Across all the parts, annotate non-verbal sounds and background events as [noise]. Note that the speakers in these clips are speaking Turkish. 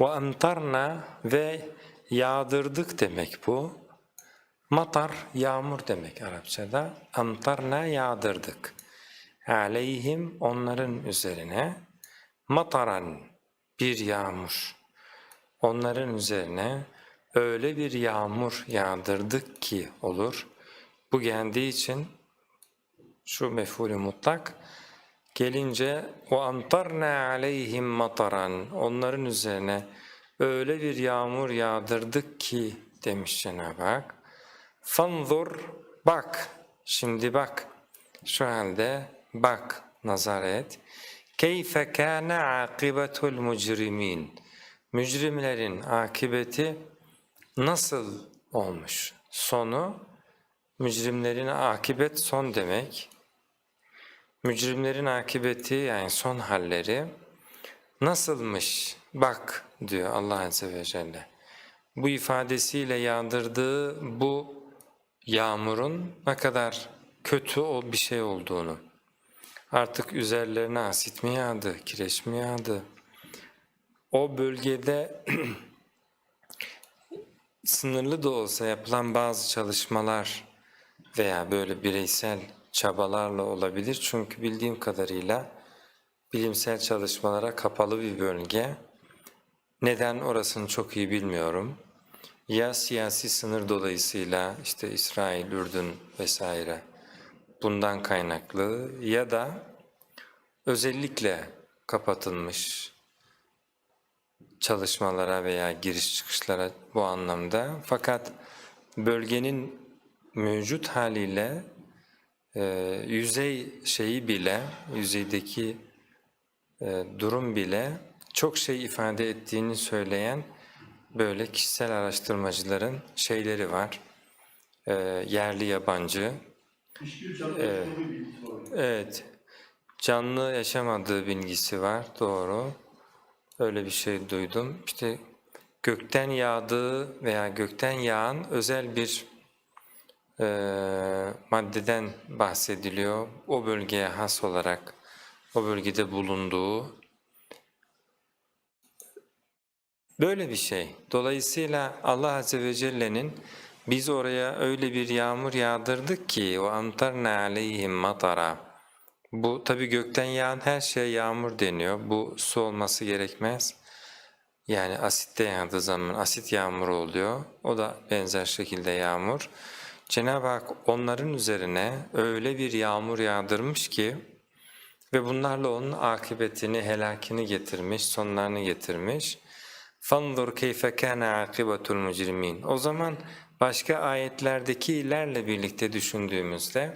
Ve amtarna ve yağdırdık demek bu. Matar yağmur demek Arapçada. Amtarna yağdırdık. Aleyhim onların üzerine mataran bir yağmur. Onların üzerine öyle bir yağmur yağdırdık ki olur. Bu geldiği için şu mef'ulü mutlak gelince o amtarna aleyhim mataran onların üzerine öyle bir yağmur yağdırdık ki demiş Cenab-ı Hak. Fanzur bak şimdi bak şu halde bak nazar et. Keyfe kâne akibetul mucrimin mücrimlerin akibeti nasıl olmuş? Sonu mücrimlerin akibet son demek. Mücrimlerin akibeti yani son halleri nasılmış bak diyor Allah Azze ve Celle. Bu ifadesiyle yağdırdığı bu yağmurun ne kadar kötü o bir şey olduğunu. Artık üzerlerine asit mi yağdı, kireç mi yağdı? O bölgede [clears throat] sınırlı da olsa yapılan bazı çalışmalar veya böyle bireysel çabalarla olabilir. Çünkü bildiğim kadarıyla bilimsel çalışmalara kapalı bir bölge. Neden orasını çok iyi bilmiyorum. Ya siyasi sınır dolayısıyla işte İsrail, Ürdün vesaire bundan kaynaklı ya da özellikle kapatılmış çalışmalara veya giriş çıkışlara bu anlamda. Fakat bölgenin mevcut haliyle e, yüzey şeyi bile, yüzeydeki e, durum bile çok şey ifade ettiğini söyleyen böyle kişisel araştırmacıların şeyleri var. E, yerli yabancı. Var. Evet, canlı yaşamadığı bilgisi var, doğru. Öyle bir şey duydum. İşte gökten yağdığı veya gökten yağan özel bir e, maddeden bahsediliyor. O bölgeye has olarak, o bölgede bulunduğu Böyle bir şey. Dolayısıyla Allah Azze ve Celle'nin biz oraya öyle bir yağmur yağdırdık ki o amtarna aleyhim matara. Bu tabi gökten yağan her şeye yağmur deniyor. Bu su olması gerekmez. Yani asitte yağdığı zaman asit yağmuru oluyor. O da benzer şekilde yağmur. Cenab-ı Hak onların üzerine öyle bir yağmur yağdırmış ki ve bunlarla onun akıbetini, helakini getirmiş, sonlarını getirmiş. فَانْظُرْ كَيْفَ كَانَ عَاقِبَةُ الْمُجْرِمِينَ O zaman başka ayetlerdekilerle birlikte düşündüğümüzde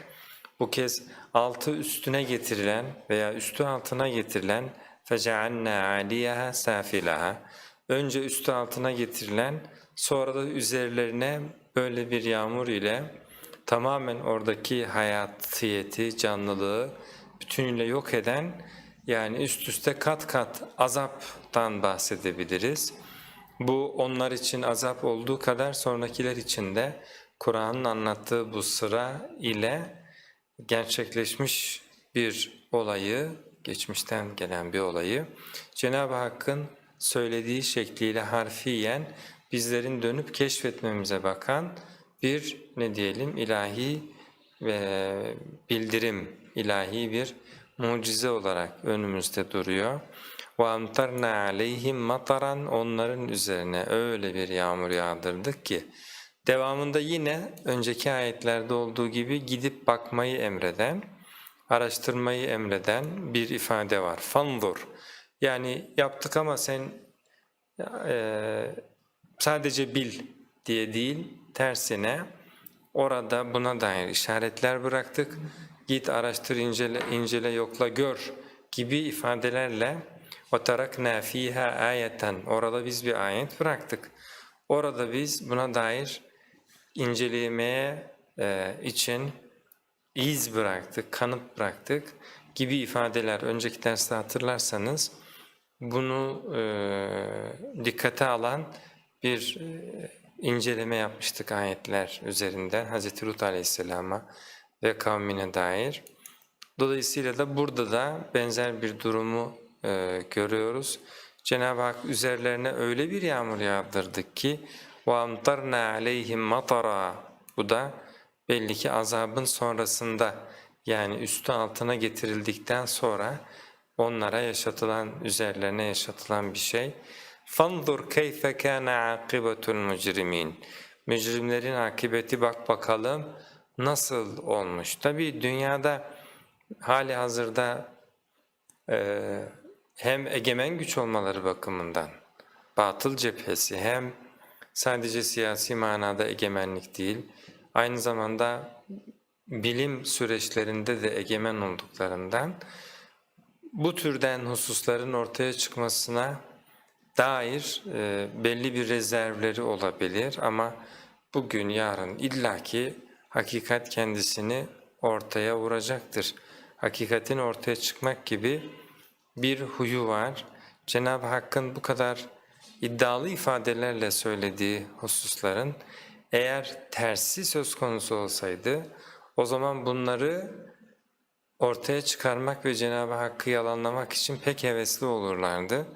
bu kez altı üstüne getirilen veya üstü altına getirilen فَجَعَلْنَا عَلِيَهَا سَافِلَهَا Önce üstü altına getirilen sonra da üzerlerine böyle bir yağmur ile tamamen oradaki hayatiyeti, canlılığı bütünüyle yok eden yani üst üste kat kat azaptan bahsedebiliriz. Bu onlar için azap olduğu kadar sonrakiler için de Kur'an'ın anlattığı bu sıra ile gerçekleşmiş bir olayı, geçmişten gelen bir olayı Cenab-ı Hakk'ın söylediği şekliyle harfiyen bizlerin dönüp keşfetmemize bakan bir ne diyelim ilahi ve bildirim, ilahi bir mucize olarak önümüzde duruyor. وَاَمْتَرْنَا عَلَيْهِمْ mataran Onların üzerine öyle bir yağmur yağdırdık ki devamında yine önceki ayetlerde olduğu gibi gidip bakmayı emreden, araştırmayı emreden bir ifade var. Fanzur. Yani yaptık ama sen e, sadece bil diye değil, tersine orada buna dair işaretler bıraktık. Git araştır, incele, incele, yokla, gör gibi ifadelerle وَتَرَكْنَا ف۪يهَا ayeten Orada biz bir ayet bıraktık. Orada biz buna dair incelemeye e, için iz bıraktık, kanıt bıraktık gibi ifadeler önceki derste hatırlarsanız bunu e, dikkate alan bir e, inceleme yapmıştık ayetler üzerinden Hz. Lut Aleyhisselam'a ve kavmine dair. Dolayısıyla da burada da benzer bir durumu e, görüyoruz. Cenab-ı Hak üzerlerine öyle bir yağmur yağdırdık ki وَاَمْطَرْنَا عَلَيْهِمْ مَطَرًا Bu da belli ki azabın sonrasında yani üstü altına getirildikten sonra onlara yaşatılan, üzerlerine yaşatılan bir şey. فَانْظُرْ كَيْفَ كَانَ عَاقِبَةُ الْمُجْرِمِينَ Mücrimlerin akıbeti bak bakalım nasıl olmuş. Tabi dünyada hali hazırda e, hem egemen güç olmaları bakımından batıl cephesi hem sadece siyasi manada egemenlik değil aynı zamanda bilim süreçlerinde de egemen olduklarından bu türden hususların ortaya çıkmasına dair e, belli bir rezervleri olabilir ama bugün yarın illaki hakikat kendisini ortaya vuracaktır. Hakikatin ortaya çıkmak gibi bir huyu var. Cenab-ı Hakk'ın bu kadar iddialı ifadelerle söylediği hususların eğer tersi söz konusu olsaydı o zaman bunları ortaya çıkarmak ve Cenab-ı Hakk'ı yalanlamak için pek hevesli olurlardı.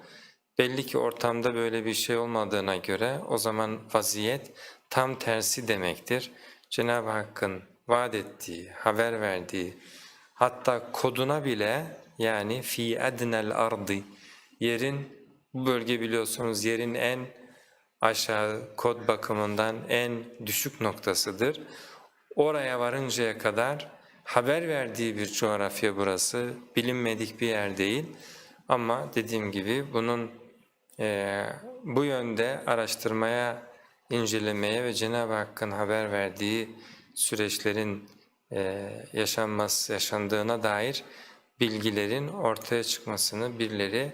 Belli ki ortamda böyle bir şey olmadığına göre o zaman vaziyet tam tersi demektir. Cenab-ı Hakk'ın vaat ettiği, haber verdiği, hatta koduna bile yani fi adnel ardı yerin bu bölge biliyorsunuz yerin en aşağı kod bakımından en düşük noktasıdır. Oraya varıncaya kadar haber verdiği bir coğrafya burası. Bilinmedik bir yer değil. Ama dediğim gibi bunun e, bu yönde araştırmaya, incelemeye ve Cenab-ı Hakk'ın haber verdiği süreçlerin e, yaşanması, yaşandığına dair bilgilerin ortaya çıkmasını birileri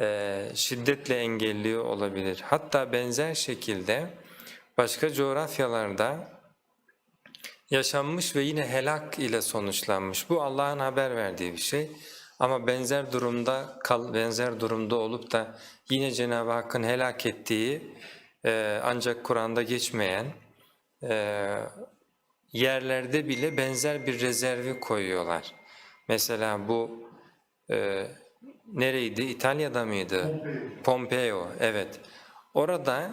e, şiddetle engelliyor olabilir. Hatta benzer şekilde başka coğrafyalarda yaşanmış ve yine helak ile sonuçlanmış. Bu Allah'ın haber verdiği bir şey. Ama benzer durumda kal, benzer durumda olup da yine Cenab-ı Hakk'ın helak ettiği e, ancak Kur'an'da geçmeyen e, yerlerde bile benzer bir rezervi koyuyorlar. Mesela bu e, nereydi? İtalya'da mıydı? Pompeo. Pompeo, evet. Orada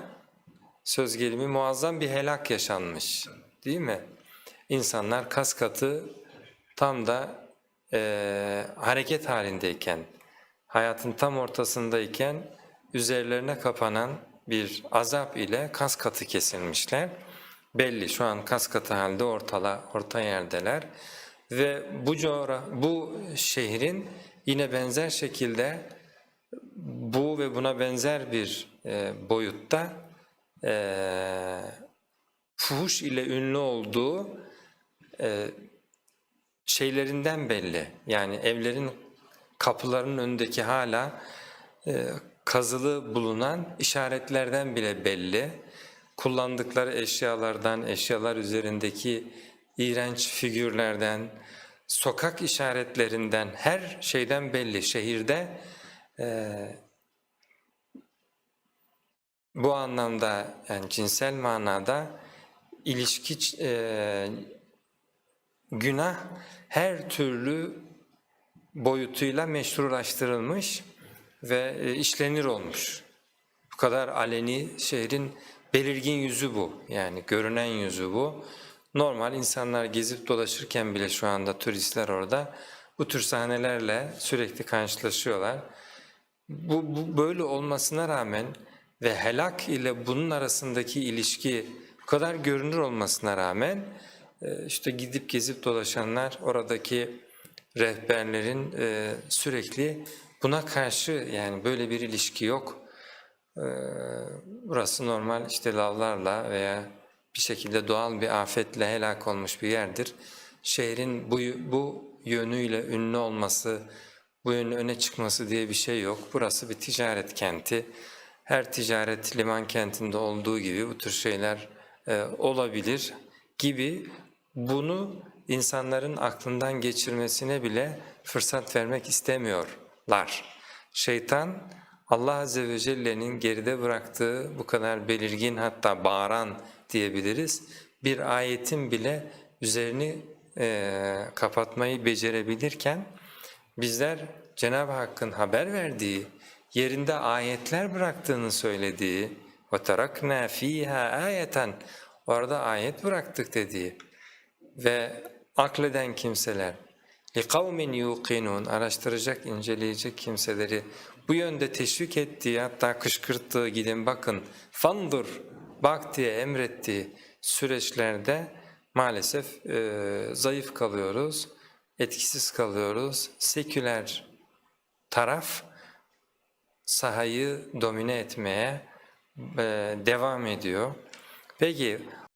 söz gelimi muazzam bir helak yaşanmış, değil mi? İnsanlar kas katı tam da e, hareket halindeyken, hayatın tam ortasındayken üzerlerine kapanan bir azap ile kas katı kesilmişler. Belli şu an kas katı halde ortala, orta yerdeler ve bu coğra bu şehrin yine benzer şekilde bu ve buna benzer bir e, boyutta e, fuhuş ile ünlü olduğu e, şeylerinden belli. Yani evlerin kapılarının önündeki hala e, kazılı bulunan işaretlerden bile belli. Kullandıkları eşyalardan, eşyalar üzerindeki iğrenç figürlerden, sokak işaretlerinden, her şeyden belli. Şehirde e, bu anlamda yani cinsel manada ilişki e, günah her türlü boyutuyla meşrulaştırılmış ve e, işlenir olmuş. Bu kadar aleni şehrin belirgin yüzü bu. Yani görünen yüzü bu. Normal insanlar gezip dolaşırken bile şu anda turistler orada bu tür sahnelerle sürekli karşılaşıyorlar. Bu, bu böyle olmasına rağmen ve helak ile bunun arasındaki ilişki bu kadar görünür olmasına rağmen işte gidip gezip dolaşanlar oradaki rehberlerin e, sürekli buna karşı yani böyle bir ilişki yok. E, burası normal işte lavlarla veya bir şekilde doğal bir afetle helak olmuş bir yerdir. Şehrin bu, bu yönüyle ünlü olması, bu yönü öne çıkması diye bir şey yok. Burası bir ticaret kenti. Her ticaret liman kentinde olduğu gibi bu tür şeyler e, olabilir gibi bunu insanların aklından geçirmesine bile fırsat vermek istemiyorlar. Şeytan Allah Azze ve Celle'nin geride bıraktığı bu kadar belirgin hatta bağıran diyebiliriz bir ayetin bile üzerini e, kapatmayı becerebilirken bizler Cenab-ı Hakk'ın haber verdiği yerinde ayetler bıraktığını söylediği terakna fiha ayeten orada ayet bıraktık dediği ve akleden kimseler لِقَوْمٍ يُوقِنُونَ araştıracak, inceleyecek kimseleri bu yönde teşvik ettiği hatta kışkırttığı gidin bakın fandur bak diye emrettiği süreçlerde maalesef e, zayıf kalıyoruz, etkisiz kalıyoruz. Seküler taraf sahayı domine etmeye e, devam ediyor. Peki